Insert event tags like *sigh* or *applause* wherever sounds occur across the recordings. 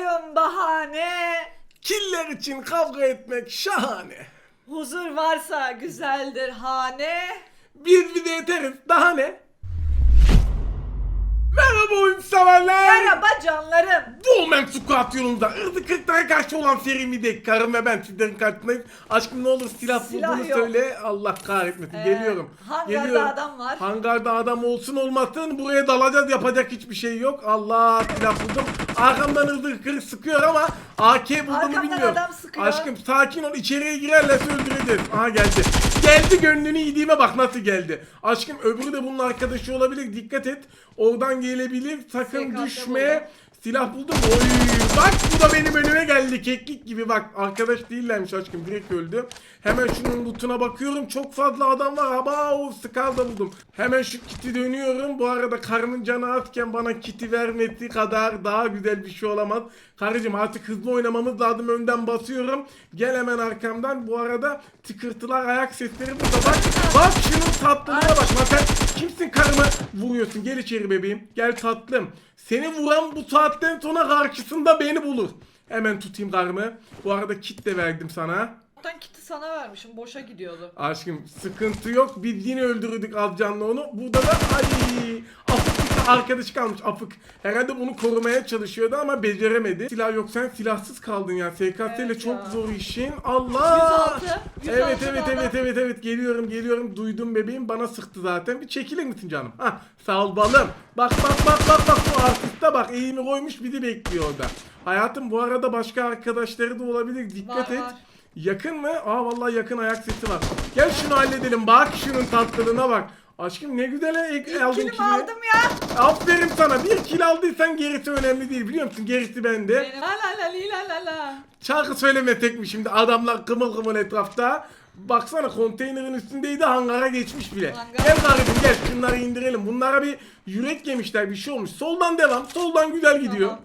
oyun bahane. Killer için kavga etmek şahane. Huzur varsa güzeldir hane. Biz bir de yeteriz. Daha ne? Merhaba oyun severler. Merhaba canlarım. Dolmen Squad yolunda ırdı kırklara karşı olan serimiydek karım ve ben sizlerin karşısındayım. Aşkım ne olur silah, Silah bulduğunu yok. söyle. Allah kahretmesin. Ee, Geliyorum. hangarda Geliyorum. adam var. Hangarda adam olsun olmasın buraya dalacağız yapacak hiçbir şey yok. Allah silah buldum. Arkamdan ırdı kırık sıkıyor ama AK bulduğumu Arkamdan bilmiyorum. adam sıkıyor. Aşkım sakin ol içeriye girerlerse öldüreceğiz. Aha geldi. Geldi gönlünü yediğime bak nasıl geldi. Aşkım öbürü de bunun arkadaşı olabilir. Dikkat et. Oradan gelebilir. Sakın SKS düşme. Silah buldum. Oy bak bu da benim önüme geldi. Keklik gibi bak. Arkadaş değillermiş aşkım. Direkt öldü. Hemen şunun lootuna bakıyorum. Çok fazla adam var. Aba o Scar da buldum. Hemen şu kiti dönüyorum. Bu arada karnın canı atken bana kiti vermesi kadar daha güzel bir şey olamaz. Karıcığım artık hızlı oynamamız lazım. Önden basıyorum. Gel hemen arkamdan. Bu arada tıkırtılar ayak sesleri burada. Bak bak şunun tatlılığına bak. Bak sen kimsin karımı vuruyorsun. Gel içeri bebeğim. Gel tatlım. Seni vuran bu saatten sonra karşısında beni bulur. Hemen tutayım karımı. Bu arada kit de verdim sana. Zaten kiti sana vermişim boşa gidiyordu. Aşkım sıkıntı yok. Biz yine öldürdük az canlı onu. Burada da ay bir arkadaşı kalmış afık. Herhalde bunu korumaya çalışıyordu ama beceremedi. Silah yok sen silahsız kaldın ya. SKS ile Evet çok ya. zor işin. Allah! 106, 106 Evet evet da evet evet evet geliyorum geliyorum. Duydum bebeğim bana sıktı zaten. Bir çekilir misin canım? Hah sağ ol balım. Bak bak bak bak bak bu artiste bak eğimi koymuş bizi bekliyor orada. Hayatım bu arada başka arkadaşları da olabilir. Dikkat Var, et. var. Yakın mı? Aa vallahi yakın ayak sesi var. Gel şunu halledelim. Bak şunun tatlılığına bak. Aşkım ne güzel ek, İlk aldın kilimi kili. aldım ya. Aferin sana. Bir kil aldıysan gerisi önemli değil. Biliyor musun? Gerisi bende. Benim la la la li la la la. Şarkı söylemesek mi şimdi? Adamlar kımıl kımıl etrafta. Baksana konteynerin üstündeydi hangara geçmiş bile. Hangar. Gel kardeşim gel şunları indirelim. Bunlara bir yürek yemişler bir şey olmuş. Soldan devam. Soldan güzel gidiyor. Tamam.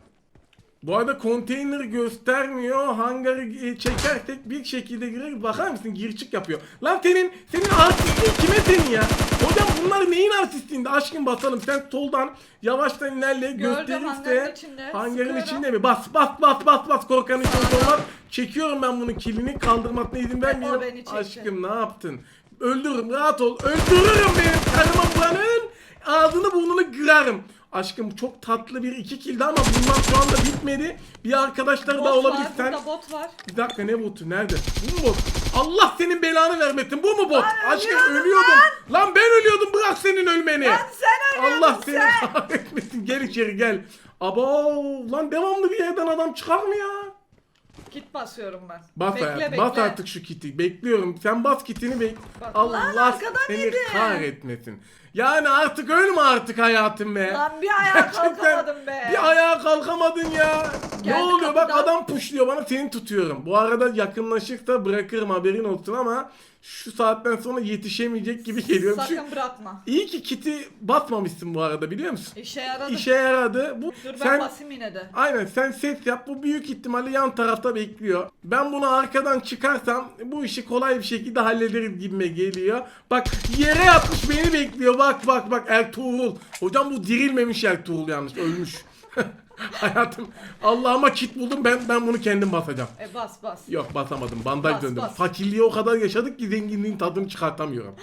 Bu arada konteyner göstermiyor. Hangarı e, çekersek bir şekilde girer. Bakar mısın? Gir çık yapıyor. Lan senin senin artistliğin kime senin ya? Hocam bunlar neyin artistliğinde? Aşkın basalım. Sen soldan yavaştan ilerle. Gösterirse hangarın içinde mi? Bas bas bas bas bas korkanın içinde olmaz. Çekiyorum ben bunun kilini kaldırmasına izin vermiyorum. Aşkım ne yaptın? Öldürürüm rahat ol. Öldürürüm benim karıma buranın. Ağzını burnunu kırarım. Aşkım çok tatlı bir iki kildi ama bunlar şu anda bitmedi. Bir arkadaşlar Bot daha olabilir var, sen. burada bot var. Bir dakika ne botu nerede? Bu mu bot? Allah senin belanı vermesin. Bu mu bot? Ben Aşkım ölüyordum ölüyordum. Lan. ben ölüyordum. Bırak senin ölmeni. Lan sen ölüyordun Allah seni sen. kahretmesin. Gel içeri gel. Abo lan devamlı bir yerden adam çıkar mı ya? Kit basıyorum ben. Bas, bekle, bekle. bas artık şu kiti. Bekliyorum. Sen bas kitini bek. Bak. Allah Lan seni yedi. kahretmesin. Yani artık ölme artık hayatım be. Lan bir ayağa Gerçekten kalkamadım be. Bir ayağa kalkamadın ya. ne Geldi oluyor bak kapıdan. adam puşluyor bana seni tutuyorum. Bu arada yakınlaşırsa bırakırım haberin olsun ama şu saatten sonra yetişemeyecek gibi geliyor. Şu, Sakın bırakma. iyi ki kiti basmamışsın bu arada biliyor musun? İşe yaradı. İşe yaradı. Bu Dur ben sen basayım yine de. Aynen sen ses yap bu büyük ihtimalle yan tarafta bekliyor. Ben bunu arkadan çıkarsam bu işi kolay bir şekilde hallederiz gibime geliyor. Bak yere yatmış beni bekliyor bak bak bak Ertuğrul. Hocam bu dirilmemiş Ertuğrul yalnız ölmüş. *laughs* Hayatım Allah'ıma kit buldum ben ben bunu kendim basacağım. E bas bas. Yok basamadım bandaj Bas, döndüm. bas. Fakirliği o kadar yaşadık ki zenginliğin tadını çıkartamıyorum.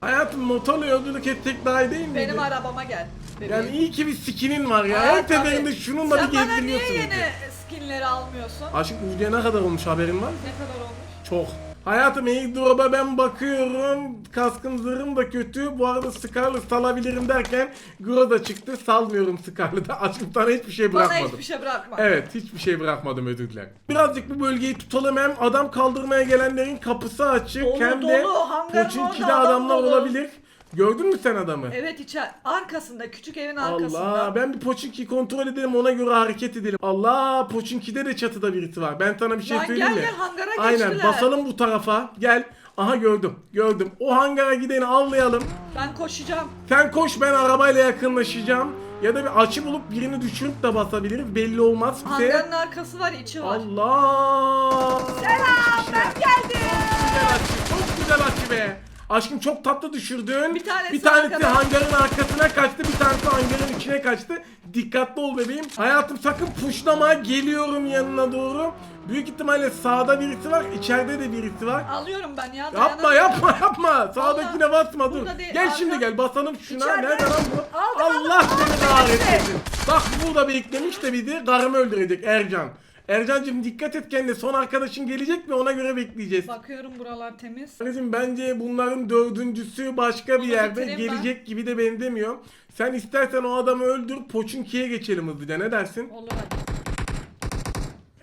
Hayatım motorla yolculuk etsek daha iyi değil mi? Benim arabama gel. Yani bebeğim. iyi ki bir skinin var ya. Her seferinde şununla Sen bir bana niye gezdiriyorsun. bizi. yeni skinleri almıyorsun? Aşkım Ucu'ya ne kadar olmuş haberin var? Ne kadar olmuş? Çok. Hayatım airdrop'a ben bakıyorum. Kaskım zırhım da kötü. Bu arada Scarlet salabilirim derken Gro da çıktı. Salmıyorum Scarlet'a. *laughs* Sana hiçbir şey Bana bırakmadım. hiçbir şey bırakma. Evet hiçbir şey bırakmadım özür dilerim. Birazcık bu bölgeyi tutalım hem adam kaldırmaya gelenlerin kapısı açık Dolu, hem de dolu. Hangarın orada adam adamlar dolu. olabilir. Gördün mü sen adamı? Evet içer arkasında küçük evin arkasında. Allah ben bir Poçinki kontrol edelim ona göre hareket edelim. Allah Poçinki'de de çatıda birisi var. Ben sana bir şey Lan söyleyeyim gel mi? gel hangara Aynen geçtiler. basalım bu tarafa. Gel. Aha gördüm. Gördüm. O hangara gideni avlayalım. Ben koşacağım. Sen koş ben arabayla yakınlaşacağım. Ya da bir açı bulup birini düşürüp de basabiliriz. Belli olmaz bize. Hangarın arkası var içi var. Allah. Selam ben geldim. Güzel açı. Çok güzel açı be. Aşkım çok tatlı düşürdün. Bir tanesi bir tanesi arkada. hangarın arkasına kaçtı, bir tanesi hangarın içine kaçtı. Dikkatli ol bebeğim. Hayatım sakın puşlama. Geliyorum yanına doğru. Büyük ihtimalle sağda birisi var. içeride de birisi var. Alıyorum ben ya. Yapma yapma yapma. Sağdakine basma dur. Burada değil, Gel arka. şimdi gel basalım şuna. İçeride. Nerede lan bu? Aldım, Allah aldım, seni kahretsin. Bak burada beklemiş de bizi karımı öldürecek Ercan. Ercan'cığım dikkat et kendine. Son arkadaşın gelecek ve ona göre bekleyeceğiz. Bakıyorum buralar temiz. Kardeşim bence bunların dördüncüsü başka bir Onu yerde bitireyim ben. gelecek gibi de benzemiyor. Sen istersen o adamı öldür Poçinki'ye geçelim hızlıca ne dersin? Olur hadi.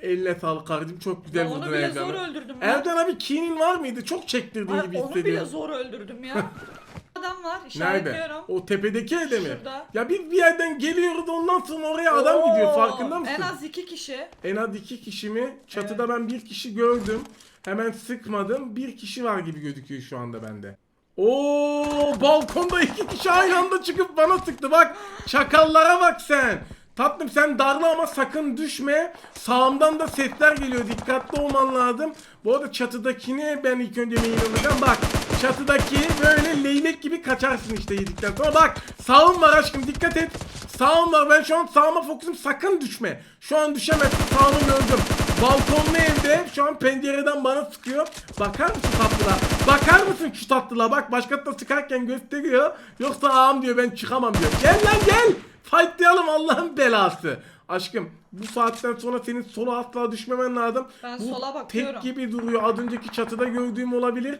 Eline sağlık kardeşim çok güzel Ya onu vurdun bile Ercan'ı. zor öldürdüm ya. Ercan abi kinin var mıydı? Çok çektirdiğin Ay, gibi onu bile zor öldürdüm ya. *laughs* Adam var Nerede? işaretliyorum. O tepedeki evde mi? Şurada. Ya biz bir yerden geliyoruz ondan sonra oraya adam Oo, gidiyor farkında mısın? En az iki kişi. En az iki kişi mi? Çatıda ben bir kişi gördüm. Hemen sıkmadım. Bir kişi var gibi gözüküyor şu anda bende. Oo balkonda iki kişi aynı anda çıkıp bana sıktı bak. Çakallara bak sen. Tatlım sen darla ama sakın düşme. Sağımdan da sesler geliyor. Dikkatli olman lazım. Bu arada çatıdakini ben ilk önce mail alacağım. Bak çatıdaki böyle leylek gibi kaçarsın işte yedikten sonra. Bak sağım var aşkım dikkat et. Sağım var ben şu an sağıma fokusum sakın düşme. Şu an düşemezsin sağımı gördüm. Balkonlu evde şu an pencereden bana sıkıyor. Bakar mısın tatlılığa? Bakar mısın şu tatlılığa? Bak başka da sıkarken gösteriyor. Yoksa ağam diyor ben çıkamam diyor. Gel lan gel. Fightlayalım Allah'ın belası. Aşkım bu saatten sonra senin sola asla düşmemen lazım. Ben bu sola bakıyorum. tek gibi duruyor. Az önceki çatıda gördüğüm olabilir.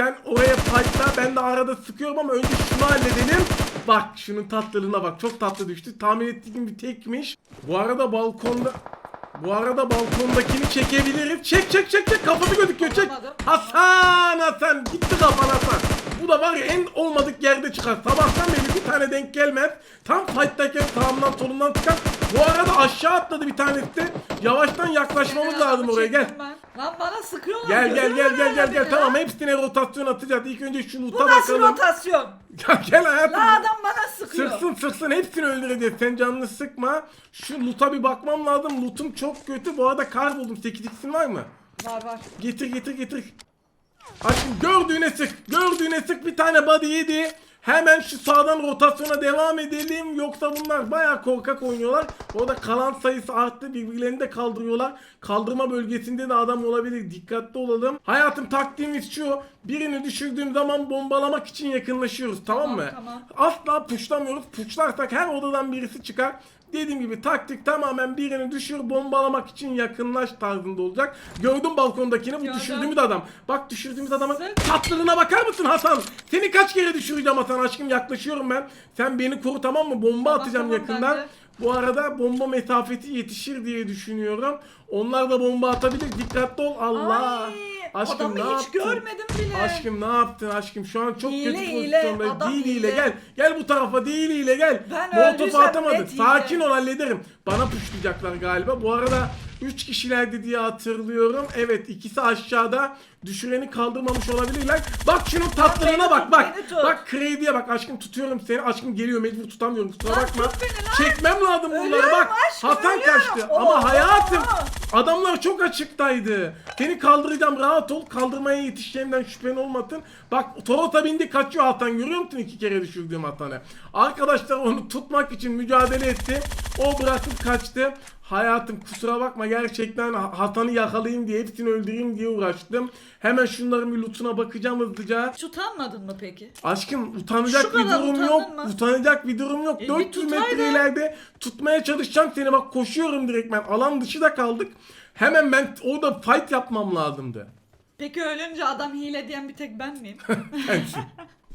Sen oraya fightla ben de arada sıkıyorum ama önce şunu halledelim. Bak şunun tatlılığına bak. Çok tatlı düştü. Tahmin ettiğim bir tekmiş. Bu arada balkonda bu arada balkondakini çekebiliriz. Çek çek çek çek kafası gözüküyor çek. Hasan Hasan. Bu da var ya en olmadık yerde çıkar. Sabahtan beri bir tane denk gelmez. Tam fight'tayken sağımdan solundan çıkar. Bu arada aşağı atladı bir tanesi. de. Yavaştan yaklaşmamız lazım oraya gel. ben. Lan bana sıkıyorlar. Gel gel gel gel gel gel tamam hepsine rotasyon atacağız. İlk önce şu Bu loot'a nasıl bakalım. rotasyon? *laughs* Ya gel hayatım. La adam bana sıkıyor. Sıksın sıksın hepsini öldüreceğiz. Sen canını sıkma. Şu loot'a bir bakmam lazım. Loot'um çok kötü. Bu arada kar buldum. 8x'in var mı? Var var. Getir getir getir. Aşkım gördüğüne sık. Gördüğüne sık bir tane body yedi. Hemen şu sağdan rotasyona devam edelim. Yoksa bunlar bayağı korkak oynuyorlar. Orada kalan sayısı arttı. Birbirlerini de kaldırıyorlar. Kaldırma bölgesinde de adam olabilir. Dikkatli olalım. Hayatım taktiğimiz şu. Birini düşürdüğüm zaman bombalamak için yakınlaşıyoruz. Tamam, Tamam, mı? tamam. Asla puşlamıyoruz. Puşlarsak her odadan birisi çıkar. Dediğim gibi taktik tamamen birini düşür bombalamak için yakınlaş tarzında olacak. Gördüm balkondakini bu düşürdüğümüz adam. Bak düşürdüğümüz adamın tatlılığına bakar mısın Hasan? Seni kaç kere düşüreceğim Hasan aşkım yaklaşıyorum ben. Sen beni koru tamam mı? Bomba atacağım yakından. Bu arada bomba mesafeti yetişir diye düşünüyorum. Onlar da bomba atabilir. Dikkatli ol. Allah. Ay, Aşkım adamı ne hiç yaptın? görmedim bile. Aşkım ne yaptın aşkım? Şu an çok Hile, kötü hile, pozisyondayız. adam Değil hile hile. gel. Gel bu tarafa değil hile gel. Ben Molotof öldüysem atamadık. net hile. Sakin ol hallederim. Bana puşlayacaklar galiba. Bu arada 3 kişilerdi diye hatırlıyorum. Evet ikisi aşağıda. Düşüreni kaldırmamış olabilirler. Bak şunun tatlılığına bak bak. beni tut. Bak Crazy'e bak aşkım tutuyorum seni. Aşkım geliyor mecbur tutamıyorum kusura Lan bakma. tut beni lan. Çekmem lazım bunları Ölüyorum bak. aşkım, Hasan ölüyorum. kaçtı. Oo. Ama hayatım Adamlar çok açıktaydı. Seni kaldıracağım rahat ol. Kaldırmaya yetişeceğimden şüphen olmasın. Bak Toros'a bindi kaçıyor Hasan görüyor musun iki kere düşürdüğüm Hasan'ı. Arkadaşlar onu tutmak için mücadele etti. O bırakıp kaçtı. Hayatım kusura bakma gerçekten Hasan'ı yakalayayım diye hepsini öldüreyim diye uğraştım. Hemen şunların bir lootuna bakacağım hızlıca. Hiç utanmadın mı peki? Aşkım utanacak Şu bir kadar durum utandın yok. mı? Utanacak bir durum yok. E, bir 400 metre ileride tutmaya çalışacağım seni. Bak koşuyorum direkt ben. Alan dışı da kaldık. Hemen ben orada fight yapmam lazımdı. Peki ölünce adam hile diyen bir tek ben miyim? *laughs* Sensin.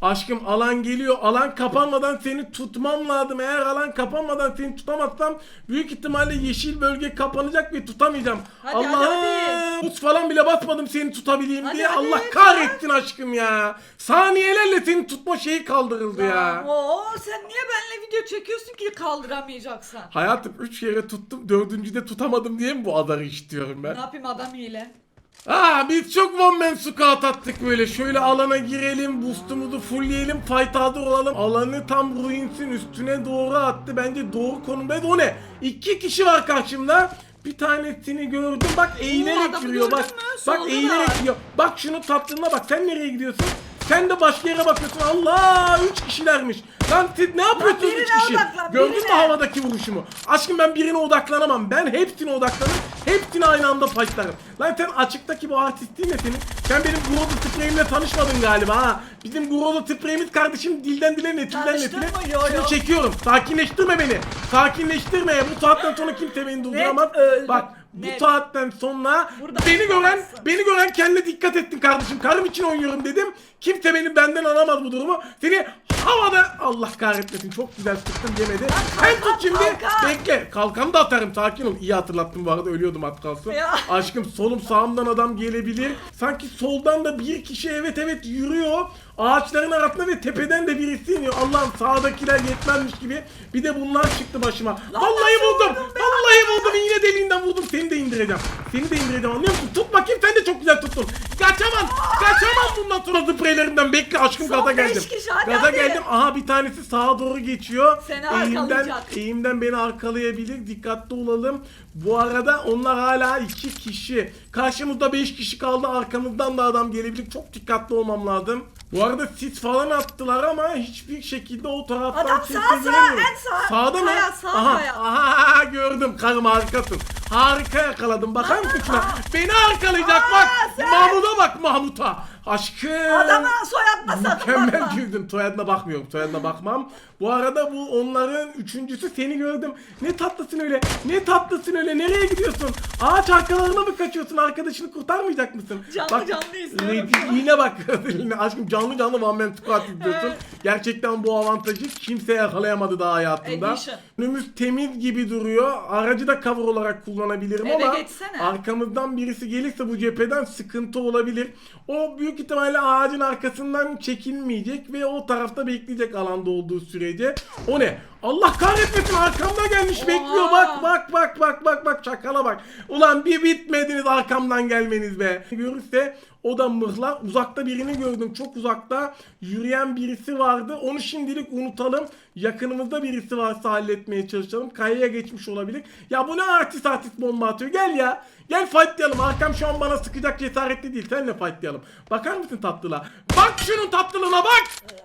Aşkım alan geliyor. Alan kapanmadan seni tutmam lazım. Eğer alan kapanmadan seni tutamazsam büyük ihtimalle yeşil bölge kapanacak ve tutamayacağım. Hadi, hadi, falan bile basmadım seni tutabileyim Hadi, diye. hadi, Allah hadi. kahretsin aşkım ya. Saniyelerle seni tutma şeyi kaldırıldı ya. Oo sen niye benimle video çekiyorsun ki kaldıramayacaksan? Hayatım 3 kere tuttum. Dördüncüde tutamadım diye mi bu adarı istiyorum ben? Ne yapayım adam hile? Aa biz çok one man squat attık böyle. Şöyle alana girelim, boostumuzu fullleyelim, fight hazır olalım. Alanı tam ruins'in üstüne doğru attı. Bence doğru konumdaydı. O ne? İki kişi var karşımda. Bir tanesini gördüm. Bak eğilerek adamı yürüyor. Bak. Bak eğilerek yürüyor. Bak şunun tatlılığına bak. Sen nereye gidiyorsun? Sen de başka yere bakıyorsun. Allah 3 kişilermiş. Lan siz ne yapıyorsunuz birine 3 kişi? odaklan, Gördün mü birine. havadaki vuruşumu? Aşkım ben birine odaklanamam. Ben hepsine odaklanırım. Hepsini aynı anda fightlarım. Lan sen açıktaki bu artistliğin ne senin? Sen benim Groza spreyimle tanışmadın galiba ha. Bizim Groza spreyimiz kardeşim dilden dile netilden netile. Şimdi çekiyorum. Sakinleştirme beni. Sakinleştirme. Bu saatten sonra kimse beni durduramaz. Bak bu saatten sonra Burada beni gören beni gören kendine dikkat ettin kardeşim. Karım için oynuyorum dedim. Kimse benim benden alamaz bu durumu. Seni havada Allah kahretmesin. Çok güzel sıktım yemedi. Kalkan, tut şimdi. kalkan. Bekle. Kalkanı da atarım. Sakin ol. İyi hatırlattın bu arada. Ölüyordum az kalsın. Ya. Aşkım solum sağımdan adam gelebilir. Sanki soldan da bir kişi evet evet yürüyor. Ağaçların arasında ve tepeden de birisi iniyor. Allah'ım sağdakiler yetmezmiş gibi. Bir de bunlar çıktı başıma. Vallahi nasıl buldum. Vallahi buldum. İğne deliğinden vurdum. Seni de indireceğim. Seni de indireceğim anlıyor musun? Tut bakayım sen de çok güzel tuttun. Kaçamam. Kaçamam bundan sonra spreylerimden. Bekle aşkım Son gaza beş geldim. kişi, hadi, Gaza hadi. geldim. Aha bir tanesi sağa doğru geçiyor. Seni Eğimden, arkalayacak. eğimden beni arkalayabilir. Dikkatli olalım. Bu arada onlar hala iki kişi. Karşımızda beş kişi kaldı. Arkamızdan da adam gelebilir. Çok dikkatli olmam lazım. Bu arada sis falan attılar ama hiçbir şekilde o taraftan Adam sağ, sağ, göremiyorum. en sağ. Sağda mı? Kaya, sağ aha, kaya. aha gördüm. Karım harikasın. Harika yakaladım. Bakar mısın şuna? Beni arkalayacak Aa, bak. sen. Mahmut'a bak Mahmut'a. Aşkım. Adama soyadla satın Mükemmel bakma. girdin. Soyadına bakmıyorum. Soyadına bakmam. Bu arada bu onların üçüncüsü seni gördüm. Ne tatlısın öyle. Ne tatlısın öyle. Nereye gidiyorsun? Ağaç arkalarına mı kaçıyorsun? Arkadaşını kurtarmayacak mısın? Canlı canlı izliyorum. Yine bak. *laughs* Aşkım canlı canlı One Man Squad izliyorsun. Evet. Gerçekten bu avantajı kimse yakalayamadı daha hayatında. Edition. Önümüz temiz gibi duruyor. Aracı da cover olarak kullanabilirim Eve ama geçsene. arkamızdan birisi gelirse bu cepheden sıkıntı olabilir. O büyük ihtimalle ağacın arkasından çekilmeyecek ve o tarafta bekleyecek alanda olduğu sürece. O ne? Allah kahretmesin arkamda gelmiş Oha. bekliyor bak bak bak bak bak bak çakala bak. Ulan bir bitmediniz arkamdan gelmeniz be. Görürse o da mıhla. Uzakta birini gördüm. Çok uzakta yürüyen birisi vardı. Onu şimdilik unutalım. Yakınımızda birisi varsa halletmeye çalışalım. Kayaya geçmiş olabilir. Ya bu ne artist artist bomba atıyor. Gel ya. Gel fightlayalım. Arkam şu an bana sıkacak cesaretli değil. Senle fightlayalım. Bakar mısın tatlılığa? Bak şunun tatlılığına bak.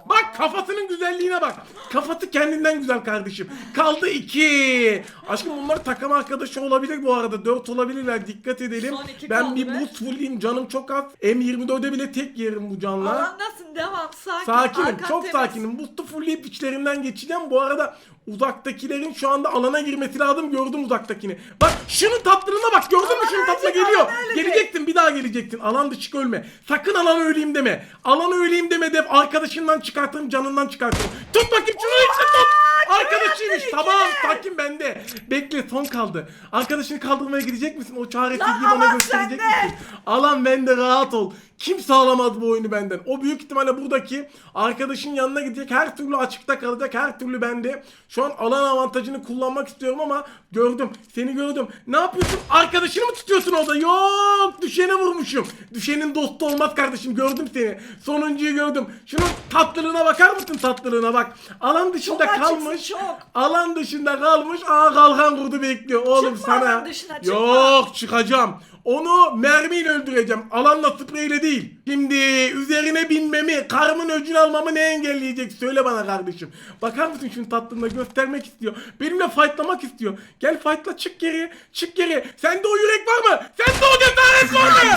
Bak kafasının güzelliğine bak. Kafası kendinden güzel kardeşim. Kaldı iki. Aşkım bunlar takım arkadaşı olabilir bu arada. Dört olabilirler. Dikkat edelim. Son iki Ben kaldı bir be. boost fullleyim. Canım çok az. M24'e bile tek yerim bu canla. Alandasın devam sakin. Sakinim, arkan çok temiz. sakinim. Boost'u fullleyip içlerinden geçeceğim. Bu arada uzaktakilerin şu anda alana girmesi lazım. Gördüm uzaktakini. Bak şunun tatlılığına bak. Gördün mü şunun ölecek, geliyor. Geleceksin bir daha geleceksin. Alan dışı ölme. Sakın alan öleyim deme. Alan öleyim deme de arkadaşından çıkartırım canından çıkartırım. Tut bakayım şunu işte tut. Arkadaşıymış tamam sakin bende. Bekle son kaldı. Arkadaşını kaldırmaya gidecek misin? O çaresizliği bana gösterecek misin? Alan bende rahat ol. Kimse alamaz bu oyunu benden. O büyük ihtimalle buradaki arkadaşın yanına gidecek. Her türlü açıkta kalacak. Her türlü bende. Şu an alan avantajını kullanmak istiyorum ama gördüm. Seni gördüm. Ne yapıyorsun? Arkadaşını mı tutuyorsun orada? Yok. Düşene vurmuşum. Düşenin dostu olmaz kardeşim. Gördüm seni. Sonuncuyu gördüm. Şunun tatlılığına bakar mısın tatlılığına bak. Alan dışında Çok açıksın, kalmış. çok. Alan dışında kalmış. Aa kalkan kurdu bekliyor. Oğlum Çıkma sana. dışına, çıkma. Yok çıkacağım. Onu mermiyle öldüreceğim. Alanla spreyle değil. Şimdi üzerine binmemi, karımın öcünü almamı ne engelleyecek? Söyle bana kardeşim. Bakar mısın şunun tatlılığına göstermek istiyor. Benimle fightlamak istiyor. Gel fightla çık geri. Çık geri. Sende o yürek var mı? Sende o cesaret var mı?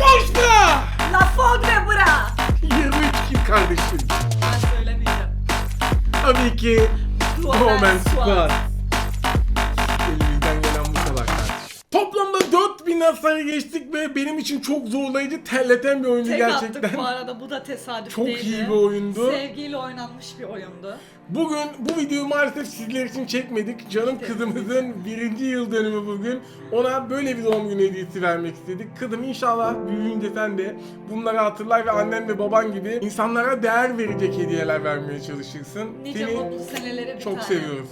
Boş bırak. La Fogre bra. 23 kill kardeşim. Ben söylemeyeceğim. Tabii ki Roman Squad. Toplamda 4000 hasarı geçtik ve benim için çok zorlayıcı, terleten bir oyundu Tek gerçekten. attık bu arada bu da tesadüf Çok değildi. iyi bir oyundu. Sevgiyle oynanmış bir oyundu. Bugün bu videoyu maalesef sizler için çekmedik. Canım kızımızın birinci yıl dönümü bugün. Ona böyle bir doğum günü hediyesi vermek istedik. Kızım inşallah büyüyünce sen de bunları hatırlar ve annen ve baban gibi insanlara değer verecek hediyeler vermeye çalışırsın. Nice Seni mutlu senelere bir çok tane. seviyoruz.